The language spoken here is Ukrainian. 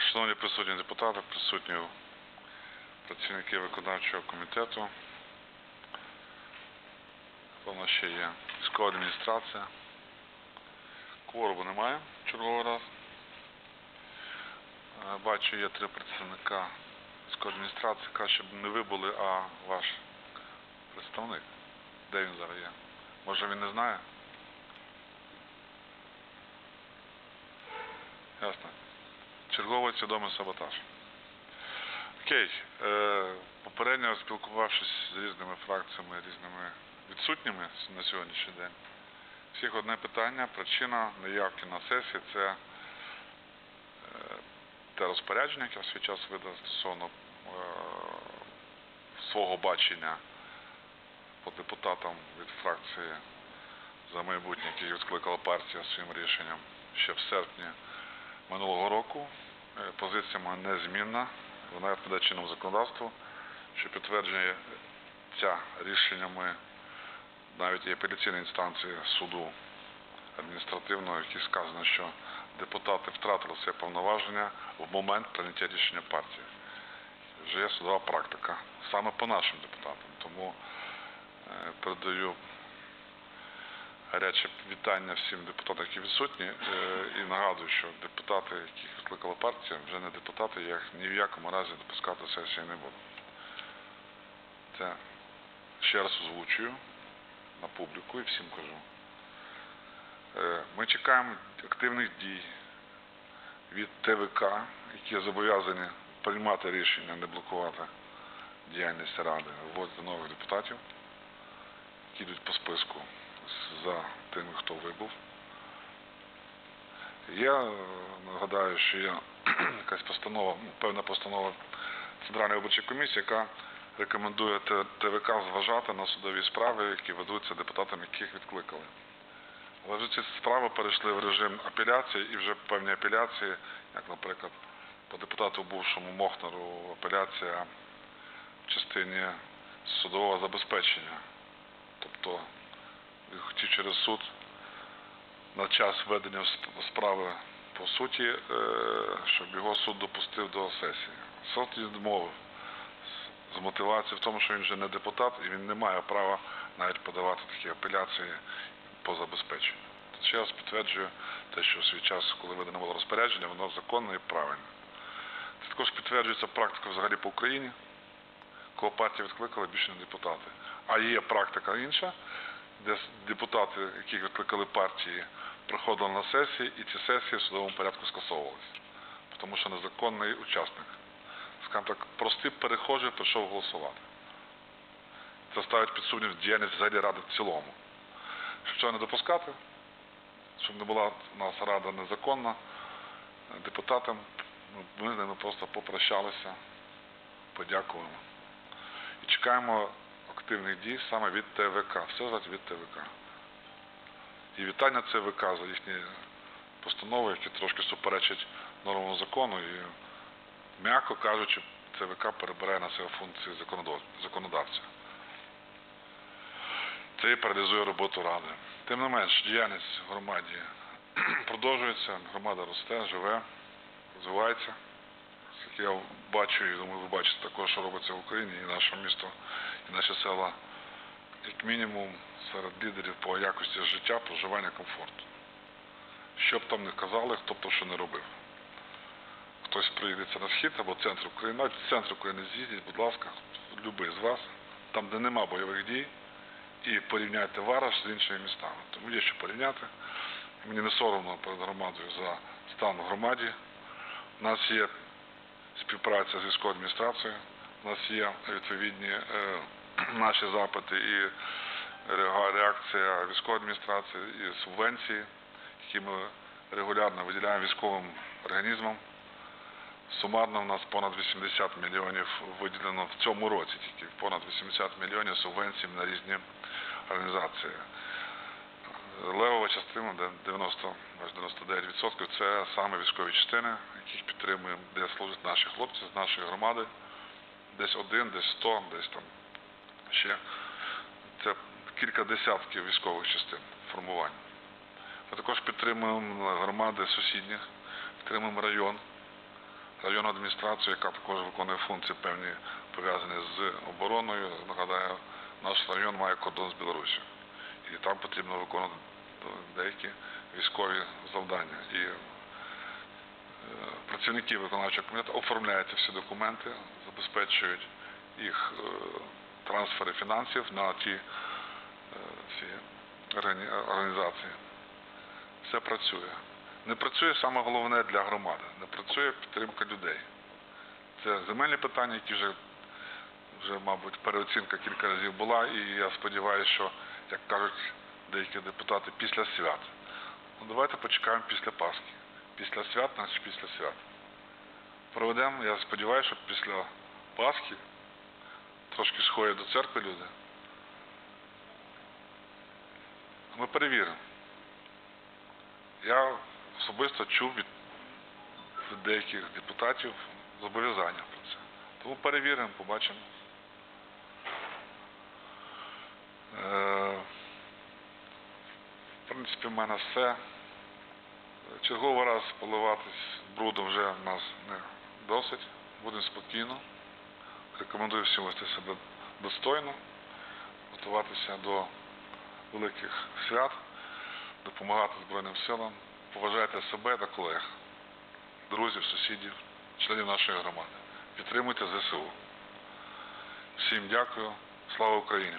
шановні присутні депутати, присутні працівники виконавчого комітету. Нас ще є? Військова адміністрація. Кворуму немає черговий раз. Е, Бачу, є три представника військової адміністрації. Краще б не ви були, а ваш представник. Де він зараз є? Може він не знає? Ясно. Черговий свідомий саботаж. Окей. Е, попередньо спілкувавшись з різними фракціями, різними відсутніми на сьогоднішній день, всіх одне питання, причина неявки на сесії це е, те розпорядження, яке в свій час видав стосовно е, свого бачення по депутатам від фракції за майбутнє, які відкликала партія своїм рішенням ще в серпні минулого року. Е, Позиція моя незмінна, вона відповідає чинному законодавству, що підтверджує ця рішеннями навіть і апеляційної інстанції суду адміністративного, в якій сказано, що депутати втратили своє повноваження в момент прийняття рішення партії. Вже є судова практика саме по нашим депутатам. Тому е, передаю гаряче вітання всім депутатам, які відсутні, е, і нагадую, що депутати, яких відкликала партія, вже не депутати, я їх ні в якому разі допускати сесії не буду. Це ще раз озвучую на публіку і всім кажу. Е, Ми чекаємо активних дій від ТВК, які зобов'язані приймати рішення, не блокувати діяльність Ради, вводити нових депутатів, які йдуть по списку за тими, хто вибув. Я нагадаю, що є якась постанова, певна постанова Центральної виборчої комісії, яка рекомендує ТВК зважати на судові справи, які ведуться депутатами, яких відкликали. Але вже ці справи перейшли в режим апеляції і вже певні апеляції, як, наприклад, по депутату бувшому Мохнару апеляція в частині судового забезпечення. Тобто хотів через суд на час ведення справи по суті, е, щоб його суд допустив до сесії. Суд відмовив з- мотивацією в тому, що він вже не депутат і він не має права навіть подавати такі апеляції по забезпеченню. Ще раз підтверджую те, що в свій час, коли видано було розпорядження, воно законне і правильне. Це також підтверджується практика взагалі по Україні, кого партія відкликала більше не депутати. А є практика інша, де депутати, яких відкликали партії, приходили на сесії, і ці сесії в судовому порядку скасовувалися. Тому що незаконний учасник, скажімо так, простий перехожий прийшов голосувати. Це ставить під сумнів діяльність взагалі ради в цілому. Щоб цього не допускати, щоб не була у нас рада незаконна, е, депутатам, ну, ми з ними просто попрощалися, подякуємо. І чекаємо активних дій саме від ТВК. Все залежить від ТВК. І вітання ЦВК за їхні постанови, які трошки суперечать нормам закону і, м'яко кажучи, ЦВК перебирає на себе функції законодавця. Це і паралізує роботу Ради. Тим не менш, діяльність громаді продовжується, громада росте, живе, розвивається. Я бачу, і думаю, ви бачите також, що робиться в Україні, і наше місто, і наші села, як мінімум, серед лідерів по якості життя, проживання, комфорту. Що б там не казали, хто б то що не робив. Хтось приїдеться на схід або центр України, навіть центр України з'їздіть, будь ласка, любий з вас, там, де нема бойових дій, і порівняйте Вараш з іншими містами. Тому є що порівняти. Мені не соромно перед громадою за стан в громаді. У нас є співпраця з військовою адміністрацією, у нас є відповідні е, наші запити і реакція військової адміністрації, і субвенції, які ми регулярно виділяємо військовим організмам. Сумарно у нас понад 80 мільйонів виділено в цьому році, тільки понад 80 мільйонів субвенцій на різні організації. Левова частина, де 90, аж 99% це саме військові частини, яких підтримуємо, де служать наші хлопці з нашої громади. Десь один, десь сто, десь там ще. Це кілька десятків військових частин формування. Ми також підтримуємо громади сусідніх, підтримуємо район районну адміністрацію, яка також виконує функції певні пов'язані з обороною. Нагадаю, наш район має кордон з Білорусі. І там потрібно виконувати деякі військові завдання. І е, працівники виконавчого комітету оформляють всі документи, забезпечують їх е, трансфери фінансів на ті е, ці організації. Все працює. Не працює саме головне для громади, не працює підтримка людей. Це земельні питання, які вже, вже, мабуть, переоцінка кілька разів була, і я сподіваюся, що, як кажуть деякі депутати, після свят. Ну, давайте почекаємо після Пасхи. Після свят, значить після свят. Проведемо, я сподіваюся, що після Пасхи трошки сходять до церкви люди. Ми перевіримо. Я особисто чув від, від деяких депутатів зобов'язання про це. Тому перевіримо, побачимо. Е, принципі, в мене все. Черговий раз поливатись брудом вже в нас не досить. Будемо спокійно. Рекомендую всім вести себе достойно, готуватися до великих свят, допомагати Збройним силам, поважайте себе та колег, друзів, сусідів, членів нашої громади. Підтримуйте ЗСУ. Всім дякую. Слава Україні!